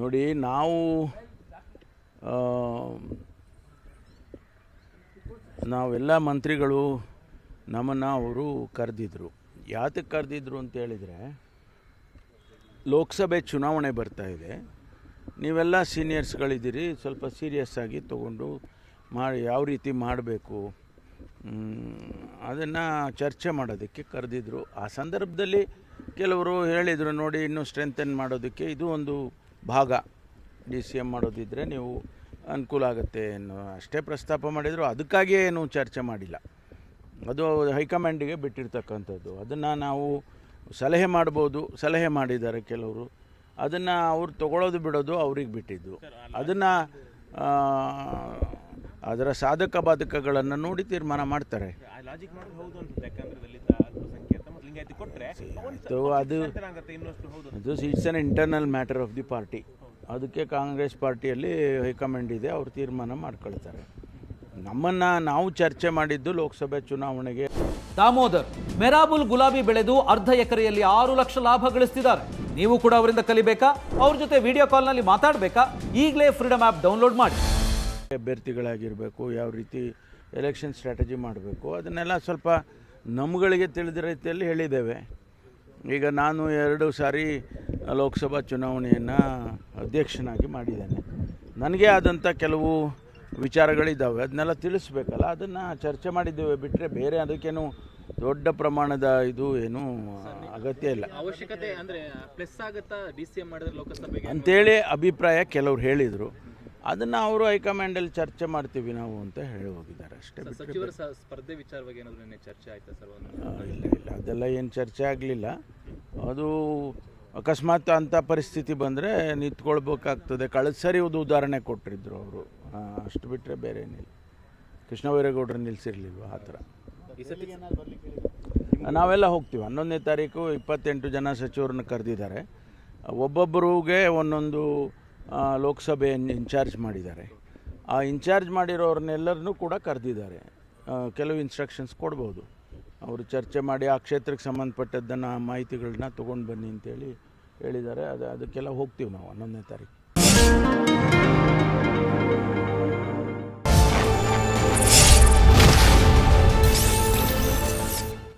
ನೋಡಿ, ನಾವು ನಾವೆಲ್ಲ ಮಂತ್ರಿಗಳು ನಮ್ಮನ್ನು ಅವರು ಕರೆದಿದ್ರು. ಯಾತಕ್ಕೆ ಕರೆದಿದ್ರು ಅಂತ ಹೇಳಿದರೆ, ಲೋಕಸಭೆ ಚುನಾವಣೆ ಬರ್ತಾ ಇದೆ. ನೀವೆಲ್ಲ ಸೀನಿಯರ್ಸ್ಗಳಿದ್ದೀರಿ, ಸ್ವಲ್ಪ ಸೀರಿಯಸ್ ಆಗಿ ತೊಗೊಂಡು ಮಾಡಿ ಯಾವ ರೀತಿ ಮಾಡಬೇಕು? ಅದನ್ನು ಚರ್ಚೆ ಮಾಡೋದಕ್ಕೆ ಕರೆದಿದ್ರು. ಆ ಸಂದರ್ಭದಲ್ಲಿ ಕೆಲವರು ಹೇಳಿದರು ನೋಡಿ ಇನ್ನೂ ಸ್ಟ್ರೆಂಥನ್ ಮಾಡೋದಕ್ಕೆ ಇದು ಒಂದು ಭಾಗ. ಡಿ ಸಿ ಎಂ ಮಾಡೋದಿದ್ದರೆ ನೀವು ಅನುಕೂಲ ಆಗುತ್ತೆ ಏನು ಅಷ್ಟೇ ಪ್ರಸ್ತಾಪ ಮಾಡಿದರು. ಅದಕ್ಕಾಗಿಯೇ ಏನು ಚರ್ಚೆ ಮಾಡಿಲ್ಲ. ಅದು ಹೈಕಮಾಂಡಿಗೆ ಬಿಟ್ಟಿರ್ತಕ್ಕಂಥದ್ದು. ಅದನ್ನು ನಾವು ಸಲಹೆ ಮಾಡ್ಬೋದು. ಸಲಹೆ ಮಾಡಿದ್ದಾರೆ ಕೆಲವರು. ಅದನ್ನು ಅವ್ರು ತಗೊಳ್ಳೋದು ಬಿಡೋದು ಅವ್ರಿಗೆ ಬಿಟ್ಟಿದ್ದು. ಅದನ್ನು ಅದರ ಸಾಧಕ ಬಾಧಕಗಳನ್ನು ನೋಡಿ ತೀರ್ಮಾನ ಮಾಡ್ತಾರೆ. ಲಾಜಿಕ್ ಮಾಡೋದು ಹೌದು ಅಂತ ಯಾಕಂದ್ರೆ ದಲಿತ ಅಲ್ಪಸಂಖ್ಯಾತ ಮತ್ತು ಲಿಂಗಾಯತಿ ಕೊಟ್ಟರೆ ಇದು ಅದು ಇನ್ನಷ್ಟು ಹೌದು it's an internal matter of the party ಅದಕ್ಕೆ ಕಾಂಗ್ರೆಸ್ ಪಾರ್ಟಿಯಲ್ಲಿ ಹೈಕಮಾಂಡ್ ಇದೆ ಅವ್ರು ತೀರ್ಮಾನ ಮಾಡ್ಕೊಳ್ತಾರೆ. ನಮ್ಮನ್ನು ನಾವು ಚರ್ಚೆ ಮಾಡಿದ್ದು ಲೋಕಸಭೆ ಚುನಾವಣೆಗೆ. ದಾಮೋದರ್ ಮೆರಾಬುಲ್ ಗುಲಾಬಿ ಬೆಳೆದು ಅರ್ಧ ಎಕರೆಯಲ್ಲಿ ಆರು ಲಕ್ಷ ಲಾಭ ಗಳಿಸ್ತಿದ್ದಾರೆ. ನೀವು ಕೂಡ ಅವರಿಂದ ಕಲಿಬೇಕಾ? ಅವ್ರ ಜೊತೆ ವಿಡಿಯೋ ಕಾಲ್ನಲ್ಲಿ ಮಾತಾಡಬೇಕಾ? ಈಗಲೇ ಫ್ರೀಡಮ್ ಆ್ಯಪ್ ಡೌನ್ಲೋಡ್ ಮಾಡಿ. ಅಭ್ಯರ್ಥಿಗಳಾಗಿರಬೇಕು ಯಾವ ರೀತಿ ಎಲೆಕ್ಷನ್ ಸ್ಟ್ರಾಟಜಿ ಮಾಡಬೇಕು. ಅದನ್ನೆಲ್ಲ ಸ್ವಲ್ಪ ನಮ್ಗಳಿಗೆ ತಿಳಿದ ರೀತಿಯಲ್ಲಿ ಹೇಳಿದ್ದೇವೆ. ಈಗ ನಾನು ಎರಡು ಸಾರಿ ಲೋಕಸಭಾ ಚುನಾವಣೆಯನ್ನು ಅಧ್ಯಕ್ಷನಾಗಿ ಮಾಡಿದ್ದೇನೆ. ನನಗೆ ಆದಂಥ ಕೆಲವು ವಿಚಾರಗಳಿದ್ದಾವೆ. ಅದನ್ನೆಲ್ಲ ತಿಳಿಸ್ಬೇಕಲ್ಲ. ಅದನ್ನು ಚರ್ಚೆ ಮಾಡಿದ್ದೇವೆ. ಬಿಟ್ಟರೆ ಬೇರೆ ಅದಕ್ಕೇನು ದೊಡ್ಡ ಪ್ರಮಾಣದ ಇದು ಏನು ಅಗತ್ಯ ಇಲ್ಲ. ಅವಶ್ಯಕತೆ ಅಂದರೆ ಪ್ಲಸ್ ಆಗುತ್ತಾ ಡಿ ಸಿ ಎಂ ಮಾಡಿದ್ರೆ ಲೋಕಸಭೆಗೆ? ಅಂತೇಳಿ ಅಭಿಪ್ರಾಯ ಕೆಲವ್ರು ಹೇಳಿದರು. ಅದನ್ನು ಅವರು ಹೈಕಮಾಂಡಲ್ಲಿ ಚರ್ಚೆ ಮಾಡ್ತೀವಿ ನಾವು ಅಂತ ಹೇಳಿ ಹೋಗಿದ್ದಾರೆ ಅಷ್ಟೇ ಸಚಿವರ ಸ- ಸ್ಪರ್ಧೆ ವಿಚಾರವಾಗಿ ಏನಾದರೂ ನಿನ್ನೆ ಚರ್ಚೆ ಆಯ್ತಾ ಸರ್ ಒಂದು? ಆ, ಇಲ್ಲ ಇಲ್ಲ. ಅದೆಲ್ಲ ಏನು ಚರ್ಚೆ ಆಗಲಿಲ್ಲ. ಅದು ಅಕಸ್ಮಾತ್ ಅಂಥ ಪರಿಸ್ಥಿತಿ ಬಂದರೆ ನಿಂತ್ಕೊಳ್ಬೇಕಾಗ್ತದೆ. ಕಳೆದ ಸರಿ ಒಂದು ಉದಾಹರಣೆ ಕೊಟ್ಟಿದ್ರು ಅವರು. ಅಷ್ಟು ಬಿಟ್ಟರೆ ಬೇರೆ ಏನಿಲ್ಲ. ಕೃಷ್ಣ ಬೈರೇಗೌಡರು ನಿಲ್ಲಿಸಿರ್ಲಿಲ್ವ ಆ ಥರ. ಈ ಸತಿ ನಾವೆಲ್ಲ ಹೋಗ್ತೀವಿ. ಹನ್ನೊಂದನೇ ತಾರೀಕು ಇಪ್ಪತ್ತೆಂಟು ಜನ ಸಚಿವರನ್ನ ಕರೆದಿದ್ದಾರೆ. ಒಬ್ಬೊಬ್ಬರಿಗೆ ಒಂದೊಂದು ಲೋಕಸಭೆ ಇನ್ಚಾರ್ಜ್ ಮಾಡಿದ್ದಾರೆ. ಆ ಇನ್ಚಾರ್ಜ್ ಮಾಡಿರೋರನ್ನೆಲ್ಲರನ್ನೂ ಕೂಡ ಕರೆದಿದ್ದಾರೆ. ಕೆಲವು ಇನ್ಸ್ಟ್ರಕ್ಷನ್ಸ್ ಕೊಡ್ಬೋದು. ಅವರು ಚರ್ಚೆ ಮಾಡಿ ಆ ಕ್ಷೇತ್ರಕ್ಕೆ ಸಂಬಂಧಪಟ್ಟದ್ದನ್ನು, ಮಾಹಿತಿಗಳನ್ನ ತೊಗೊಂಡು ಬನ್ನಿ ಅಂತೇಳಿ ಹೇಳಿದ್ದಾರೆ. ಅದು, ಅದಕ್ಕೆಲ್ಲ ಹೋಗ್ತೀವಿ ನಾವು ಹನ್ನೊಂದನೇ ತಾರೀಕು.